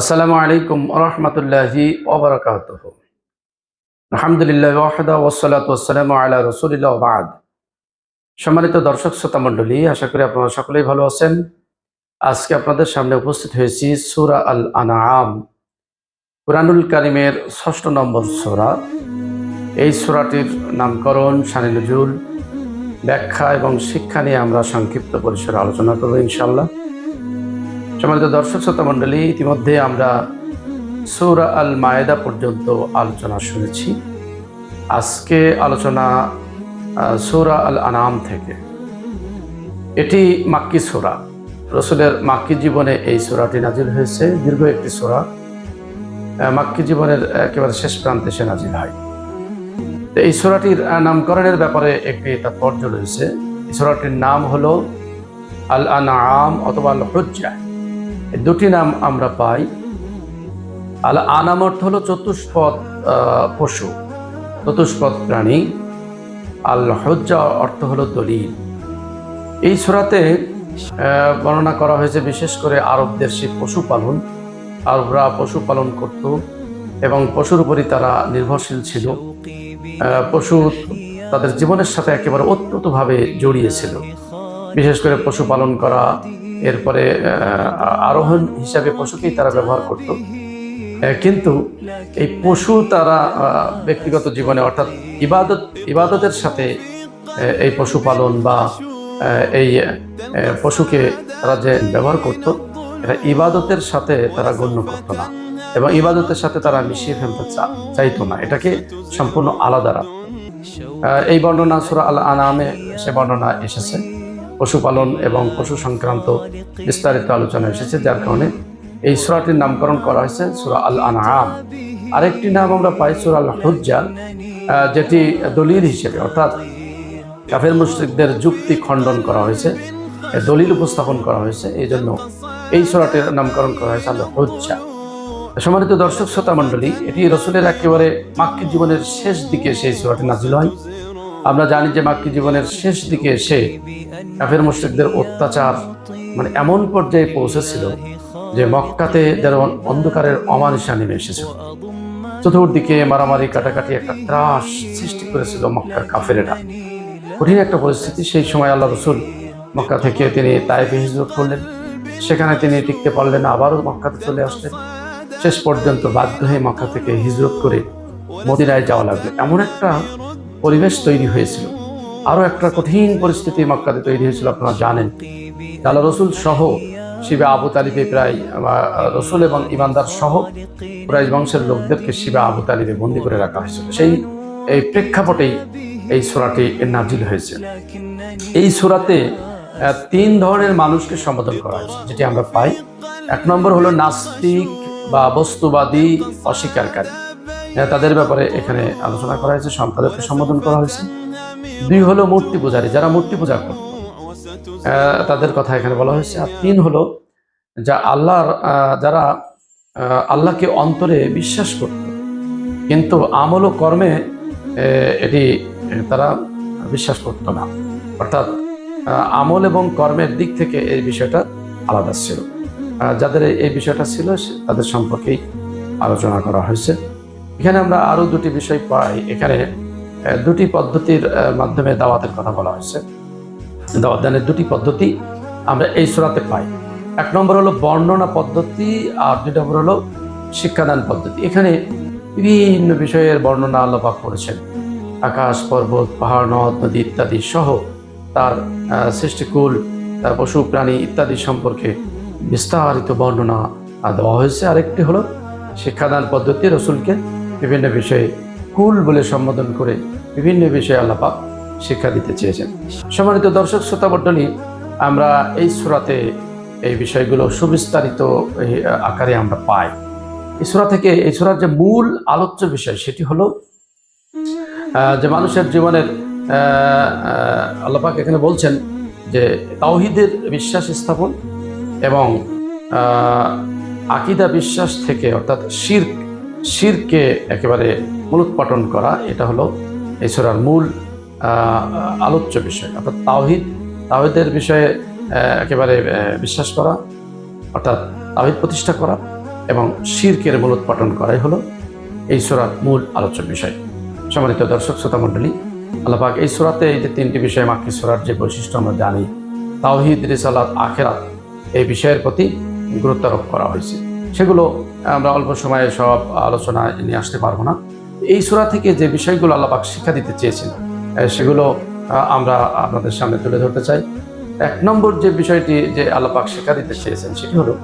আসসালামু আলাইকুম রহমতুল্লাহি ওবরাকাত আলহামদুলিল্লাহ ওয়াহদা ওসালাত ওসালাম আলা রসুলিল্লাহ বাদ। সম্মানিত দর্শক, শ্রোতা মণ্ডলী, আশা করি আপনারা সকলেই ভালো আছেন। আজকে আপনাদের সামনে উপস্থিত হয়েছি সুরা আল আনাম কুরআনুল কারিমের ষষ্ঠ নম্বর সোরা। এই সোরাটির নামকরণ শানি নজুল, ব্যাখ্যা এবং শিক্ষা নিয়ে আমরা সংক্ষিপ্ত পরিসরে আলোচনা করব ইনশাল্লাহ সম্মানিত দর্শক শ্রোতা মণ্ডলী, ইতিমধ্যে আমরা সৌরা আল মায়েদা পর্যন্ত আলোচনা শুনেছি। আজকে আলোচনা সৌরা আল আনাম থেকে। এটি মাক্কি সোরা। রসুলের মাক্কি জীবনে এই সোরাটি নাজিল হয়েছে, দীর্ঘ একটি সোরা। মাক্কি জীবনের একেবারে শেষ প্রান্তে সে নাজিল হয়। এই সোরাটির নামকরণের ব্যাপারে একটি তাৎপর্য রয়েছে। এই সোরাটির নাম হলো আল আনাম অথবা আল হজ্জা দুটি নাম আমরা পাই। আল আনাম অর্থ হলো চতুষ্পদ পশু, চতুষ্পদ প্রাণী। আল হজ্জা অর্থ হলো দলিল। এই সুরাতে বর্ণনা করা হয়েছে বিশেষ করে আরবদের সেই পশুপালন। আরবরা পশুপালন করত এবং পশুর উপরই তারা নির্ভরশীল ছিল। পশু তাদের জীবনের সাথে একেবারে ওতপ্রোতভাবে জড়িয়েছিল বিশেষ করে পশুপালন করা এরপরে আরোহণ হিসাবে পশুকেই তারা ব্যবহার করত। কিন্তু এই পশু তারা ব্যক্তিগত জীবনে, অর্থাৎ ইবাদত, ইবাদতের সাথে এই পশুপালন বা এই পশুকে তারা যে ব্যবহার করত, এটা ইবাদতের সাথে তারা গণ্য করতো না। এবং ইবাদতের সাথে তারা মিশিয়ে ফেলতে চাইতো না। এটাকে সম্পূর্ণ আলাদা রাখত। এই বর্ণনা সুরা আল আনামে সে বর্ণনা এসেছে। পশুপালন এবং পশু সংক্রান্ত বিস্তারিত আলোচনা এসেছে, যার কারণে এই সুরাটির নামকরণ করা হয়েছে সুরা আল আনাম আরেকটি নাম আমরা পাই সুরা আল হুজ্জা যেটি দলিল হিসেবে, অর্থাৎ কাফের মুশ্রিকদের যুক্তি খণ্ডন করা হয়েছে দলিল উপস্থাপন করা হয়েছে এই জন্য এই সুরাটির নামকরণ করা হয়েছে আল হুজ্জা সম্মানিত দর্শক শ্রোতা মণ্ডলী এটি রসুলের একেবারে মাক্কি জীবনের শেষ দিকে সেই সুরাটি নাজিল হয়। আমরা জানি যে মাক্কি জীবনের শেষ দিকে এসে কাফের মুশ্রিকদের অত্যাচার মানে এমন পর্যায়ে পৌঁছেছিল যে মক্কাতে যেমন অন্ধকারের অমানিসা নেমে এসেছিল চতুর্দিকে মারামারি, কাটাকাটি একটা ত্রাস সৃষ্টি করেছিল মক্কার কাফেরেরা। কঠিন একটা পরিস্থিতি। সেই সময় আল্লাহ রসুল মক্কা থেকে তিনি তাইফে হিজরত করলেন। সেখানে তিনি টিকতে পারলেন আবারও মক্কাতে চলে আসলেন। শেষ পর্যন্ত বাধ্য হয়ে মক্কা থেকে হিজরত করে মদিনায় যাওয়া লাগবে এমন একটা পরিবেশ তৈরি হয়েছিল। আরও একটা কঠিন পরিস্থিতি মক্কাতে তৈরি হয়েছিল, আপনারা জানেন। আল্লাহ রসুল সহ শিবে আবু তালিবে প্রায় রসুল এবং ইমানদার সহ প্রায় বংশের লোকদেরকে শিবে আবু তালিবে বন্দি করে রাখা হয়েছিল। সেই, এই প্রেক্ষাপটেই এই সোরাটি নাজিল হয়েছে। এই সুরাতে তিন ধরনের মানুষকে সম্বোধন করা হয়েছে, যেটি আমরা পাই। এক নম্বর হলো নাস্তিক বা বস্তুবাদী, অস্বীকারী। তাদের ব্যাপারে এখানে আলোচনা করা হয়েছে তাদেরকে সম্বোধন করা হয়েছে। দুই হলো মূর্তি পূজারী, যারা মূর্তি পূজা করত। তাদের কথা এখানে বলা হয়েছে। আর তিন হলো যা আল্লাহর যারা আল্লাহকে অন্তরে বিশ্বাস করত। কিন্তু আমল ও কর্মে এটি তারা বিশ্বাস করতো না। অর্থাৎ আমল এবং কর্মের দিক থেকে এই বিষয়টা আলাদা ছিল। যাদের এই বিষয়টা ছিল তাদের সম্পর্কেই আলোচনা করা হয়েছে। এখানে আমরা আরও দুটি বিষয় পাই। এখানে দুটি পদ্ধতির মাধ্যমে দাওয়াতের কথা বলা হয়েছে। দাওয়াত দানের দুটি পদ্ধতি আমরা এই সুরাতে পাই। এক নম্বর হলো বর্ণনা পদ্ধতি আর দুই নম্বর হলো শিক্ষাদান পদ্ধতি। এখানে বিভিন্ন বিষয়ের বর্ণনা আলোপাক করেছেন। আকাশ, পর্বত, পাহাড়, নদ, নদী ইত্যাদি সহ তার সৃষ্টিকুল, তার পশু, প্রাণী ইত্যাদি সম্পর্কে বিস্তারিত বর্ণনা দেওয়া হয়েছে। আরেকটি হলো শিক্ষাদান পদ্ধতি রসুলকে বিভিন্ন বিষয়ে কুল বলে সম্বোধন করে বিভিন্ন বিষয়ে আল্লাপাক শিক্ষা দিতে চেয়েছেন। সম্মানিত দর্শক, শ্রোতা আমরা এই সুরাতে এই বিষয়গুলো সুবিস্তারিত আকারে আমরা পাই। এই সুরা থেকে, এই সুরার যে মূল আলোচ্য বিষয় সেটি হলো যে মানুষের জীবনের আল্লাপাক এখানে বলছেন যে তাওহিদের বিশ্বাস স্থাপন এবং আকিদা বিশ্বাস থেকে অর্থাৎ শির শিরকে একেবারে মূলোৎপাটন করা, এটা হলো এই সুরার মূল আলোচ্য বিষয়। অর্থাৎ তাওহিদ, তাওহিদের বিষয়ে একেবারে বিশ্বাস করা, অর্থাৎ তাওহিদ প্রতিষ্ঠা করা এবং শিরকের মূলোৎপাটন করাই হলো এই সোরার মূল আলোচ্য বিষয়। সম্মানিত দর্শক, শ্রোতা মণ্ডলী, আল্লাপাক এই সোরাতে এই যে তিনটি বিষয়, মাক্কি সোরার যে বৈশিষ্ট্য আমরা জানি, তাওহিদ, রিসালাত, আখেরাত, এই বিষয়ের প্রতি গুরুত্ব আরোপ করা হয়েছে। সেগুলো আমরা অল্প সময়ে সব আলোচনা নিয়ে আসতে পারব না। এই সোরা থেকে যে বিষয়গুলো আল্লাপাক শিক্ষা দিতে চেয়েছেন সেগুলো আমরা আপনাদের সামনে তুলে ধরতে চাই। এক নম্বর যে বিষয়টি যে আল্লাপাক শিক্ষা দিতে চেয়েছেন, সেটি হলো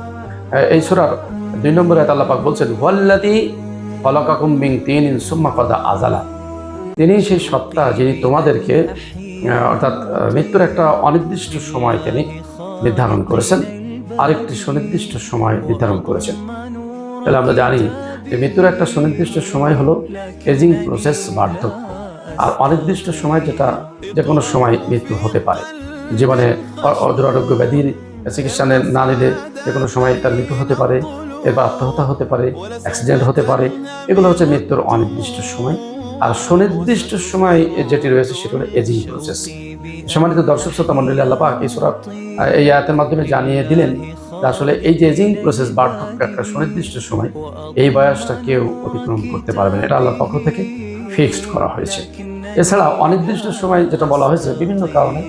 এই সোরার দুই নম্বরে আল্লাপাক বলছেন ওয়াল্লাদি ফলকাকুম বিং তিন সুম্মা কদা আজালা তিনি সেই সত্তা যিনি তোমাদেরকে অর্থাৎ মৃত্যুর একটা অনির্দিষ্ট সময় তিনি নির্ধারণ করেছেন। আরেকটি সুনির্দিষ্ট সময় নির্ধারণ করেছেন। তাহলে আমরা জানি যে মৃত্যুর একটা সুনির্দিষ্ট সময় হলো এজিং প্রসেস বার্ধক্য। আর অনির্দিষ্ট সময় যেটা যে কোনো সময় মৃত্যু হতে পারে। জীবনে অদুরারোগ্য ব্যাধির চিকিৎসা না নিলে যে কোনো সময় তার মৃত্যু হতে পারে, এরপর আত্মহত্যা হতে পারে অ্যাক্সিডেন্ট হতে পারে। এগুলো হচ্ছে মৃত্যুর অনির্দিষ্ট সময়। আর সুনির্দিষ্ট সময় যেটি রয়েছে সেটি হলো এজিং প্রসেস। সম্মানিত দর্শক, শ্রোতা মন্ডলী আল্লাপাক এই সুরাত এই আয়াতের মাধ্যমে জানিয়ে দিলেন আসলে এই যে এজিং প্রসেস বার্ধক্য একটা সুনির্দিষ্ট সময়, এই বয়সটা কেউ অতিক্রম করতে পারবে না। এটা আল্লাহর পক্ষ থেকে ফিক্সড করা হয়েছে। এছাড়া অনির্দিষ্ট সময় যেটা বলা হয়েছে বিভিন্ন কারণে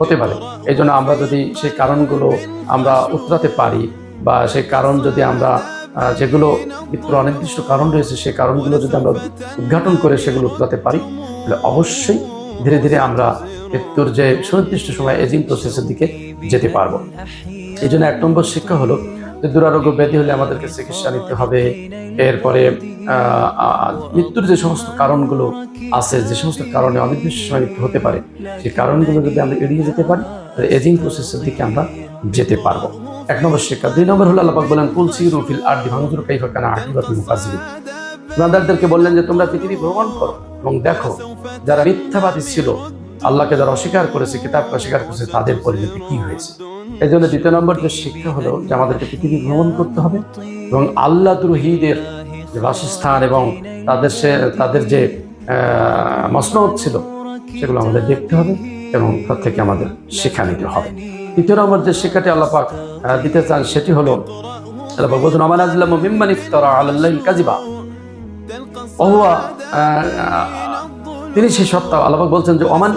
হতে পারে। এই জন্য আমরা যদি সেই কারণগুলো আমরা উতরাতে পারি বা সেই কারণ যদি আমরা যেগুলো মৃত্যুর অনির্দিষ্ট কারণ রয়েছে, সেই কারণগুলো যদি আমরা উদ্ঘাটন করে সেগুলো উতরাতে পারি, তাহলে অবশ্যই ধীরে ধীরে আমরা মৃত্যুর যে সুনির্দিষ্ট সময় এজিং প্রসেসের দিকে যেতে পারব। এই জন্য এক নম্বর শিক্ষা হলো, যে দুরারোগ্য ব্যাধি হলে আমাদেরকে চিকিৎসা নিতে হবে। এরপরে মৃত্যুর যে সমস্ত কারণগুলো আছে, যে সমস্ত কারণে অনির্দিষ্ট সময় মৃত্যু হতে পারে, সেই কারণগুলো যদি আমরা এড়িয়ে যেতে পারি, তাহলে এজিং প্রসেসের দিকে আমরা যেতে পারব। এক নম্বর শিক্ষা, দুই নম্বর হলো আল্লাপাক বলেন কুলসি রুফিল আর ভাঙজুর কাইফা বললেন যে, তোমরা পৃথিবী ভ্রমণ করো এবং দেখো, যারা মিথ্যাবাদী ছিল, আল্লাহকে যারা অস্বীকার করেছে, কিতাবকে অস্বীকার করেছে, তাদের পরিণতি কি হয়েছে? এই জন্য দ্বিতীয় নম্বর যে শিক্ষা হলো যে, আমাদেরকে পৃথিবী ভ্রমণ করতে হবে এবং আল্লাহ দ্রোহীদের যে বাসস্থান এবং তাদের সে, তাদের যে মসনদ ছিল, সেগুলো আমাদের দেখতে হবে এবং তার থেকে আমাদের শিক্ষা নিতে হবে। তৃতীয় নম্বর যে শিক্ষাটি আল্লাপাক দিতে চান সেটি হলো অহুয়া তিনি সেই সত্তা, আল্লাহ বলছেন যে ওমান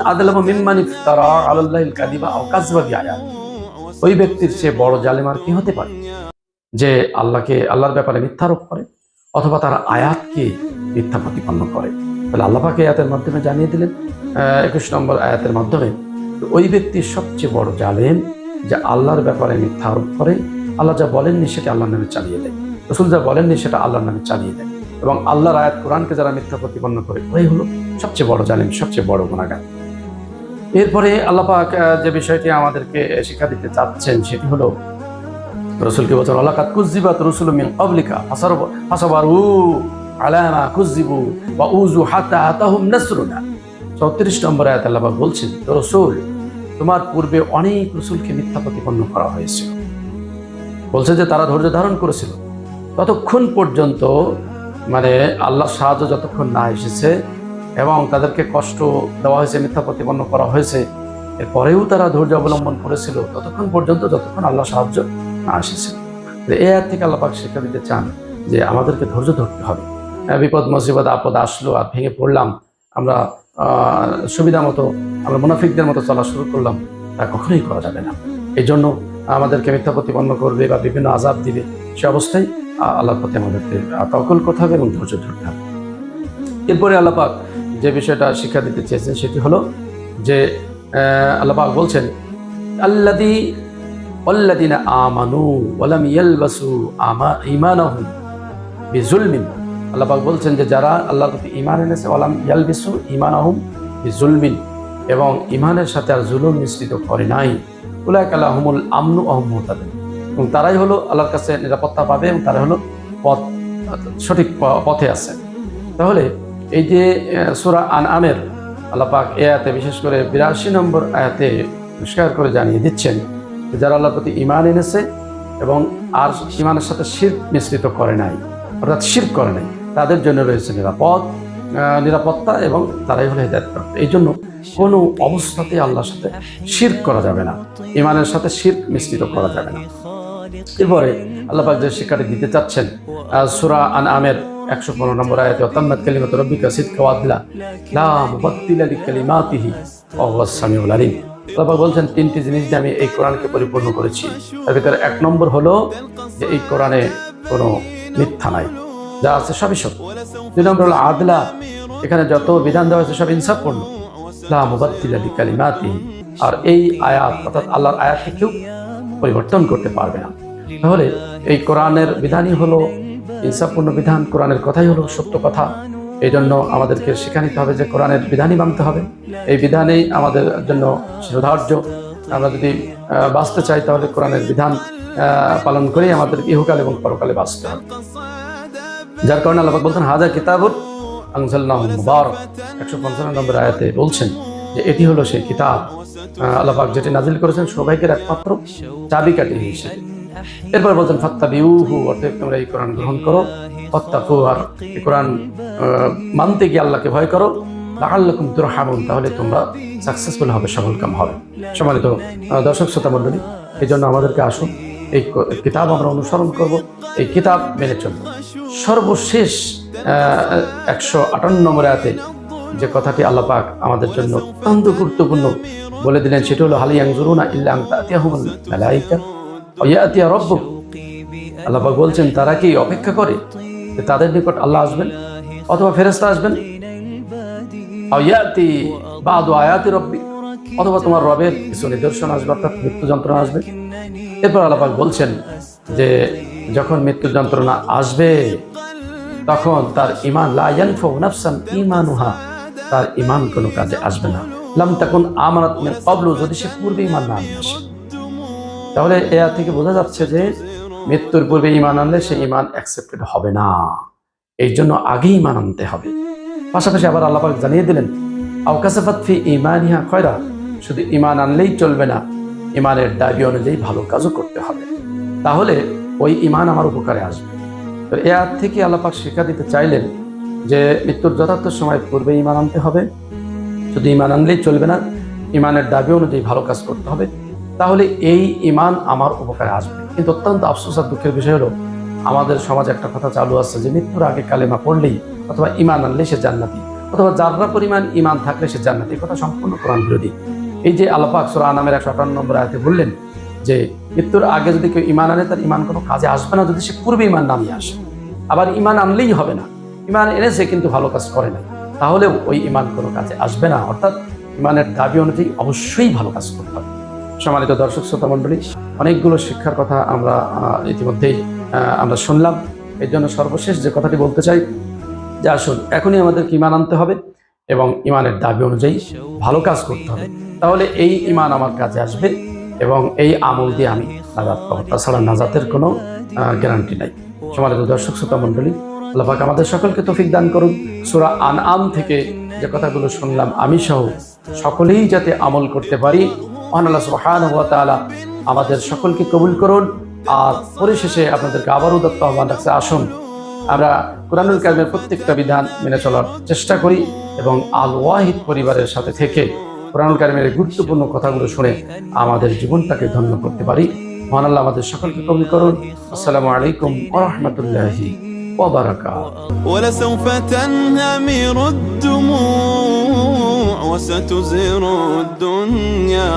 ওই ব্যক্তির সে বড় জালেম আর কি হতে পারে? যে আল্লাহকে, আল্লাহর ব্যাপারে মিথ্যারোপ করে, অথবা তার আয়াতকে মিথ্যা প্রতিপন্ন করে। তাহলে আল্লাপাকে আয়াতের মাধ্যমে জানিয়ে দিলেন একুশ নম্বর আয়াতের মাধ্যমে ওই ব্যক্তির সবচেয়ে বড় জালেম যে আল্লাহর ব্যাপারে মিথ্যা আরোপ করে, আল্লাহ যা বলেননি সেটা আল্লাহর নামে চালিয়ে দেয়। রসুল যা বলেননি সেটা আল্লাহর নামে চালিয়ে দেয় এবং আল্লাহর আয়াত কোরআনকে যারা মিথ্যা প্রতিপন্ন করে ওই হলো সবচেয়ে বড় জালিম, সবচেয়ে বড় গুণাগার এরপরে আল্লাপাক যে বিষয়টি আমাদেরকে শিক্ষা দিতে চাচ্ছেন সেটি হলো রসুলকে বলছেন আল্লাহ কুজিবাত রসুল মিন অবলিকা হাসাবারু আলামা কুজিবু বা উজু হাতা হাতাহুম নাসরুনা। চৌত্রিশ নম্বর আয়াত আল্লাহ বলছেন রসুল তোমার পূর্বে অনেক রসুলকে মিথ্যা প্রতিপন্ন করা হয়েছিল। বলছে যে তারা ধৈর্য ধারণ করেছিল। ততক্ষণ পর্যন্ত মানে আল্লাহ সাহায্য যতক্ষণ না এসেছে এবং তাদেরকে কষ্ট দেওয়া হয়েছে মিথ্যা প্রতিপন্ন করা হয়েছে এরপরেও তারা ধৈর্য অবলম্বন করেছিল। ততক্ষণ পর্যন্ত যতক্ষণ আল্লাহ সাহায্য না এসেছে। এ আয়াত থেকে আল্লাহ পাক শিক্ষা দিতে চান যে আমাদেরকে ধৈর্য ধরতে হবে। আহ, বিপদ মুসিবত আপদ আসলো আর ভেঙে পড়লাম আমরা সুবিধা মতো আমরা মুনাফিকদের মতো চলা শুরু করলাম, তা কখনোই করা যাবে না। এই জন্য আমাদেরকে মিথ্যা প্রতিপন্ন করবে বা বিভিন্ন আজাব দিবে, সে অবস্থায় আল্লাহর প্রতি আমাদেরকে তওয়াক্কুল করতে হবে এবং ধৈর্য ধরতে হবে। এরপরে আল্লাপাক যে বিষয়টা শিক্ষা দিতে চেয়েছেন সেটি হলো যে আল্লাপাক বলছেন আল্লাদি অল্লাদিনা আমানু ওয়ালাম ইয়ালবাসু আমা বিজুলমিন আল্লাপাক বলছেন যে যারা আল্লাহর প্রতি ইমান এনেছে, ওয়ালাম ইয়ালবিসু আহম জুলমিন এবং ইমানের সাথে আর জুলুম মিশ্রিত করে নাই। উলাইক আল্লাহমুল আমনু আহম মুহতাদিন। এবং তারাই হলো আল্লাহর কাছে নিরাপত্তা পাবে এবং তারা হলো পথ, সঠিক পথে আছে। তাহলে এই যে সুরা আন আমের আল্লাপাক এ আয়াতে বিশেষ করে বিরাশি নম্বর আয়াতে পরিষ্কার করে জানিয়ে দিচ্ছেন যারা আল্লাহর প্রতি ইমান এনেছে এবং আর ইমানের সাথে শির মিশ্রিত করে নাই, অর্থাৎ শির করে নাই তাদের জন্য রয়েছে নিরাপদ নিরাপত্তা এবং তারাই হলো হেদায়তপ্রাপ্ত। এই জন্য কোনো অবস্থাতেই আল্লাহর সাথে শির করা যাবে না ইমানের সাথে শির মিশ্রিত করা যাবে না। এরপরে আল্লাহ যে শিক্ষাটি দিতে চাচ্ছেন সূরা আন আমের একশো পনেরো নম্বর আয়াতে, অতাম্মাত কালিমাত রব্বিকা সিদকা ওয়াদলা লা মুবাদ্দিলা লিকালিমাতিহি ওয়া হুয়াস সামিউল আলিম। আল্লাহ বলছেন, তিনটি জিনিস দিয়ে আমি এই কোরআনকে পরিপূর্ণ করেছি, তার ভিতরে এক নম্বর হলো যে এই কোরআনে কোনো মিথ্যা নাই। যা আছে সবই সত্য। দুই নম্বর হলো আদলা। এখানে যত বিধান দেওয়া হয়েছে সব ইনসাফপূর্ণ। লা মুবাদ্দিলা লিকালিমাতিহি আর এই আয়াত, অর্থাৎ আল্লাহর আয়াতকে কেউ পরিবর্তন করতে পারবে না। তাহলে এই কোরআনের বিধানই হলো ইনসাফপূর্ণ বিধান, কোরআনের কথাই হলো সত্য কথা। এই জন্য আমাদেরকে শিখা নিতে হবে যে কোরআনের বিধানই মানতে হবে। এই বিধানেই আমাদের জন্য সুধার্য আমরা যদি বাঁচতে চাই তাহলে কোরআনের বিধান পালন করেই আমাদের ইহকাল এবং পরকালে বাঁচতে হবে। যার কারণে আল্লাহ বলছেন হাজার কিতাবুর আনজাল্লাহ মুবারক। একশো পঞ্চান্ন নম্বর আয়াতে বলছেন যে এটি হলো সেই কিতাব। আহ, আল্লাহ পাক যেটি নাজিল করেছেন সবাইকে একমাত্র চাবিকাঠি হিসেবে। এরপর বলছেন ফাত্তা বিউহু অর্থাৎ তোমরা এই কোরআন গ্রহণ করো ফত্তাকু আর এই কোরআন মানতে গিয়ে আল্লাহকে ভয় করো লাগাল্লাকুম তুরহামুন তাহলে তোমরা সাকসেসফুল হবে সফল কাম হবে। সম্মানিত দর্শক শ্রোতা মণ্ডলী এই জন্য আমাদেরকে আসুন এই কিতাব আমরা অনুসরণ করব, এই কিতাব মেনে চলব। সর্বশেষ একশো আটান্ন নম্বর যে কথাটি আল্লাহ পাক আমাদের জন্য অত্যন্ত গুরুত্বপূর্ণ বলে দিলেন, সেটা হলো হালিয়াং জরুনা ইল্লাং রব্বুক। আল্লাহ পাক বলছেন, তারা কি অপেক্ষা করে যে তাদের নিকট আল্লাহ আসবেন অথবা ফেরেশতা আসবেন? ইয়াতি বাদু আয়াতি রব্বি, অথবা, তোমার রবের কিছু নিদর্শন আসবে, অর্থাৎ মৃত্যু যন্ত্রণা আসবে। এরপর আল্লাহ পাক বলছেন যে যখন মৃত্যু যন্ত্রণা আসবে, তখন তার ইমান লা ইয়ানফু নাফসান তার ইমান কোনো কাজে আসবে না। লাম তাকুন আমানত মিন যদি সে পূর্বে ইমান না আসে। তাহলে এর থেকে বোঝা যাচ্ছে যে মৃত্যুর পূর্বে ইমান আনলে সে ইমান অ্যাকসেপ্টেড হবে না। এই জন্য আগেই ইমান আনতে হবে। পাশাপাশি আবার আল্লাহ পাক জানিয়ে দিলেন আওকাসাফাত ফি ইমানিহা খয়রা, শুধু ইমান আনলেই চলবে না ইমানের দাবি অনুযায়ী ভালো কাজও করতে হবে। তাহলে ওই ইমান আমার উপকারে আসবে। তো এ আয়াত থেকে আল্লাহ পাক শিক্ষা দিতে চাইলেন যে মৃত্যুর যথার্থ সময় পূর্বে ইমান আনতে হবে। শুধু ইমান আনলেই চলবে না, ইমানের দাবি অনুযায়ী ভালো কাজ করতে হবে। তাহলে এই ইমান আমার উপকারে আসবে। কিন্তু অত্যন্ত আফসোস আর দুঃখের বিষয় হলো, আমাদের সমাজে একটা কথা চালু আছে যে মৃত্যুর আগে কালেমা পড়লেই অথবা ইমান আনলে সে জান্নাতি, অথবা যাররা পরিমাণ ইমান থাকলে সে জান্নাতি কথা সম্পূর্ণ কোরআন বিরোধী। এই যে আল্লাপাক সুরা নামের একশো আটান্ন নম্বর আয়তে বললেন যে, মৃত্যুর আগে যদি কেউ ইমান আনে, তার ইমান কোনো কাজে আসবে না যদি সে পূর্বে ইমান নামিয়ে আসে। আবার ইমান আনলেই হবে না। ইমান এনেছে কিন্তু ভালো কাজ করে না তাহলে ওই ইমান কোনো কাজে আসবে না। অর্থাৎ ইমানের দাবি অনুযায়ী অবশ্যই ভালো কাজ করতে হবে। সম্মানিত দর্শক, শ্রোতা মণ্ডলী, অনেকগুলো শিক্ষার কথা আমরা ইতিমধ্যেই আমরা শুনলাম। এর জন্য সর্বশেষ যে কথাটি বলতে চাই, যে আসুন, এখনই আমাদের ইমান আনতে হবে। এবং ইমানের দাবি অনুযায়ী ভালো কাজ করতে হবে। তাহলে এই ইমান আমার কাজে আসবে এবং এই আমল দিয়ে আমি নাজাত পাবো। তাছাড়া নাজাতের কোনো গ্যারান্টি নাই। সমানিত দর্শক, শ্রোতা মণ্ডলী, আল্লাহ পাক আমাদের সকলকে তফিক দান করুন। সুরা আন আম থেকে যে কথাগুলো শুনলাম, আমি সহ সকলেই যাতে আমল করতে পারি মহান আল্লাহ সুবহানাহু তাআলা আমাদের সকলকে কবুল করুন। আর পরিশেষে আপনাদেরকে আবারও দত্ত আহ্বান রাখছে, আসুন আমরা কোরআনুল কারিমের প্রত্যেকটা বিধান মেনে চলার চেষ্টা করি এবং আল ওয়াহিদ পরিবারের সাথে থেকে কোরআনুল কারিমের এই গুরুত্বপূর্ণ কথাগুলো শুনে আমাদের জীবনটাকে ধন্য করতে পারি মহান আল্লাহ আমাদের সকলকে কবুল করুন আসসালামু আলাইকুম ওয়া রাহমাতুল্লাহি ওয়া বারাকাতুহু ولسوف تنهمر الدموع وستزهر الدنيا